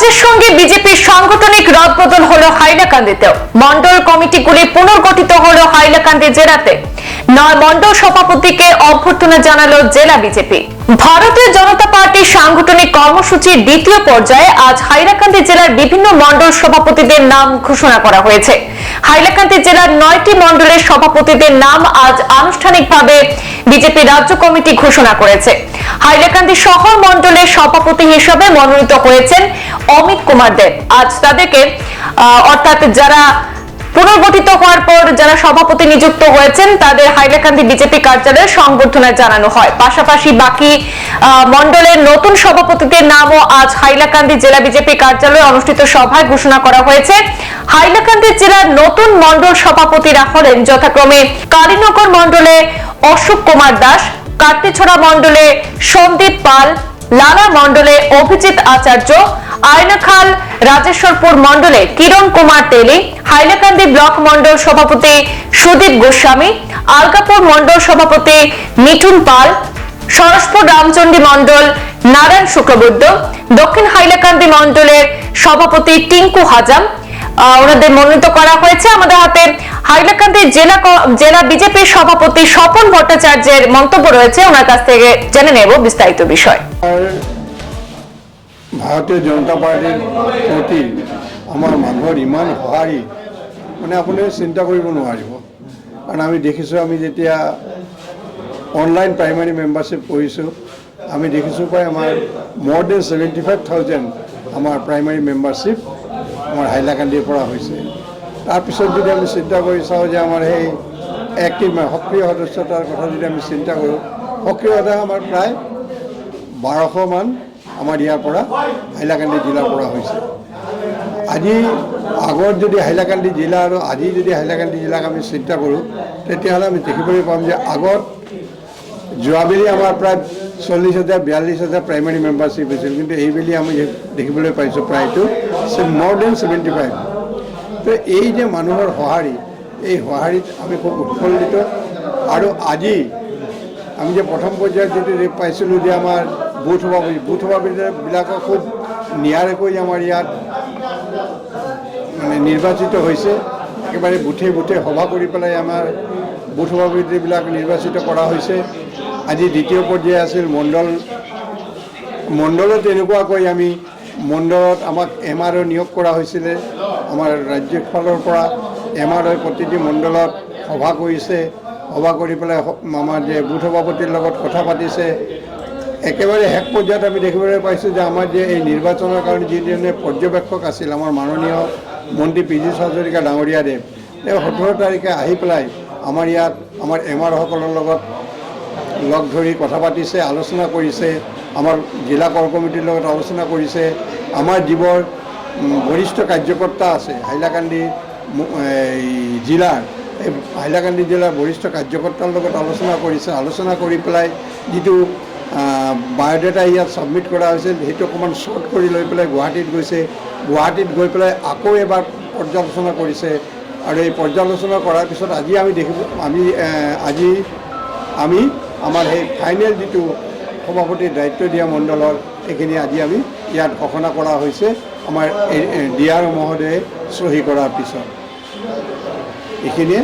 রাজ্যের সঙ্গে বিজেপির সাংগঠনিক রদবদল হলো হাইলাকান্দিতেও। মন্ডল কমিটিগুলি পুনর্গঠিত হলো হাইলাকান্দি জেলাতে। নয় মন্ডল সভাপতিকে অভ্যর্থনা জানালো জেলা বিজেপি। ভারতীয় জনতা পার্টির সাংগঠনিক কর্মসূচির দ্বিতীয় পর্যায়ে আজ হাইলাকান্দি জেলার বিভিন্ন মন্ডল সভাপতিদের নাম ঘোষণা করা হয়েছে। হাইলাকান্দি জেলার নয়টি মন্ডলের সভাপতিদের নাম আজ আনুষ্ঠানিকভাবে বিজেপি রাজ্য কমিটি ঘোষণা করেছে। হাইলাকান্দি শহর মন্ডলের সভাপতি হিসেবে মনোনীত হয়েছেন অমিত কুমার দেব। আজ তাদেরকে অর্থাৎ যারা পুনর্গঠিত হওয়ার পর যারা সভাপতি নিযুক্ত হয়েছেন তাদের হাইলাকান্দি বিজেপি কার্যালয়ে সংবর্ধনা জানানো হয়। পাশাপাশি বাকি আহ, মণ্ডলের নতুন সভাপতিদের নামও আজ হাইলাকান্দি জেলা বিজেপি কার্যালয়ে অনুষ্ঠিত সভায় ঘোষণা করা হয়েছে। হাইলাকান্দি জেলার নতুন মন্ডল সভাপতিরা হলেন যথাক্রমে কালীনগর মন্ডলে অশোক কুমার দাস কার্তিছড়া মন্ডলে সন্দীপ পাল লালা মন্ডলে অভিজিৎ আচার্য আয়নাখাল রাজেশ্বরপুর মণ্ডলে কিরণ কুমার তেলি, হাইলাকান্দি ব্লক মণ্ডল সভাপতি সুদীপ গোস্বামী আলগাপুর মন্ডল সভাপতি মিঠুন পাল, সরসপুর রামচন্ডী মন্ডল নারায়ণ শুক্লবৈদ্য, দক্ষিণ হাইলাকান্দি মন্ডলের সভাপতি টিঙ্কু হাজাম। ওনাদের মনোনীত করা হয়েছে আমাদের হাতে হাইলাকান্দি জেলা জেলা বিজেপির সভাপতি স্বপন ভট্টাচার্যের মন্তব্য রয়েছে। ওনার কাছ থেকে জেনে নেব বিস্তারিত বিষয়। আর ভাৰতীয় জনতা পাৰ্টীৰ প্ৰতি আমাৰ মানুহৰ ইমান সঁহাৰি মানে আপুনি চিন্তা কৰিব নোৱাৰিব। কাৰণ আমি দেখিছোঁ, আমি যেতিয়া অনলাইন প্ৰাইমাৰী মেম্বাৰশ্বিপ কৰিছোঁ, আমি দেখিছোঁ প্ৰায় আমাৰ মোৰ দেন ছেভেণ্টি ফাইভ থাউজেণ্ড আমাৰ প্ৰাইমাৰী মেম্বাৰশ্বিপ আমাৰ হাইলাকান্দিৰ পৰা হৈছে। তাৰপিছত যদি আমি চিন্তা কৰি চাওঁ যে আমাৰ সেই এক্টিভ সক্ৰিয় সদস্যতাৰ কথা যদি আমি চিন্তা কৰোঁ, সক্ৰিয়তা আমাৰ প্ৰায় বাৰশমান আমাৰ ইয়াৰ পৰা হাইলাকান্দি জিলাৰ পৰা হৈছে। আজি আগত যদি হাইলাকান্দি জিলা আৰু আজি যদি হাইলাকান্দি জিলাক আমি চিন্তা কৰোঁ, তেতিয়াহ'লে আমি দেখিবলৈ পাম যে আগত যোৱাবেলি আমাৰ প্ৰায় চল্লিছ হাজাৰ বিয়াল্লিছ হাজাৰ প্ৰাইমেৰী মেম্বাৰশ্বিপ হৈছিল। কিন্তু এইবেলি আমি দেখিবলৈ পাইছোঁ প্ৰায়টো মোৰ দেন ছেভেণ্টি ফাইভ তো এই যে মানুহৰ সঁহাৰি, এই সঁহাৰিত আমি খুব উৎফুল্লিত। আৰু আজি আমি যে প্ৰথম পৰ্যায়ত যিটো পাইছিলোঁ যে আমাৰ বুথ সভাপতি বুথ সভাপতিবিলাকক খুব নিয়াৰিকৈ আমাৰ ইয়াত মানে নিৰ্বাচিত হৈছে। একেবাৰে বুথে বুথে সভা কৰি পেলাই আমাৰ বুথ সভাপতিবিলাক নিৰ্বাচিত কৰা হৈছে। আজি দ্বিতীয় পৰ্যায় আছিল মণ্ডল। মণ্ডলত এনেকুৱাকৈ আমি মণ্ডলত আমাক এম আৰ নিয়োগ কৰা হৈছিলে। আমাৰ ৰাজ্যিক ফালৰ পৰা এম আৰ প্ৰতিটো মণ্ডলত সভা কৰিছে। সভা কৰি পেলাই আমাৰ যে বুথ সভাপতিৰ লগত কথা পাতিছে। একেবাৰে শেষ পৰ্যায়ত আমি দেখিবলৈ পাইছোঁ যে আমাৰ যে এই নিৰ্বাচনৰ কাৰণে যিজনে পৰ্যবেক্ষক আছিল, আমাৰ মাননীয় মন্ত্ৰী পীযুষ হাজৰিকা ডাঙৰীয়াদেৱ, তেওঁ সোতৰ তাৰিখে আহি পেলাই আমাৰ ইয়াত আমাৰ এম আৰসকলৰ লগত লগ ধৰি কথা পাতিছে, আলোচনা কৰিছে, আমাৰ জিলা কৰ কমিটিৰ লগত আলোচনা কৰিছে, আমাৰ যিবোৰ বৰিষ্ঠ কাৰ্যকৰ্তা আছে, হাইলাকান্দি জিলাৰ, এই হাইলাকান্দি জিলাৰ বৰিষ্ঠ কাৰ্যকৰ্তাৰ লগত আলোচনা কৰিছে, আলোচনা কৰি পেলাই যিটো বায়'ডাটা ইয়াত ছাবমিট কৰা হৈছিল। সেইটো অকণমান শ্বৰ্ট কৰি লৈ পেলাই গুৱাহাটীত গৈছে। গুৱাহাটীত গৈ পেলাই আকৌ এবাৰ পৰ্যালোচনা কৰিছে। আৰু এই পৰ্যালোচনা কৰাৰ পিছত আজি আমি দেখিব আমি আজি আমি আমাৰ সেই ফাইনেল যিটো সভাপতিৰ দায়িত্ব দিয়া মণ্ডলৰ এইখিনি আজি আমি ইয়াত ঘোষণা কৰা হৈছে। আমাৰ ডি আৰ মহোদয়ে চহী কৰাৰ পিছত। এইখিনিয়ে।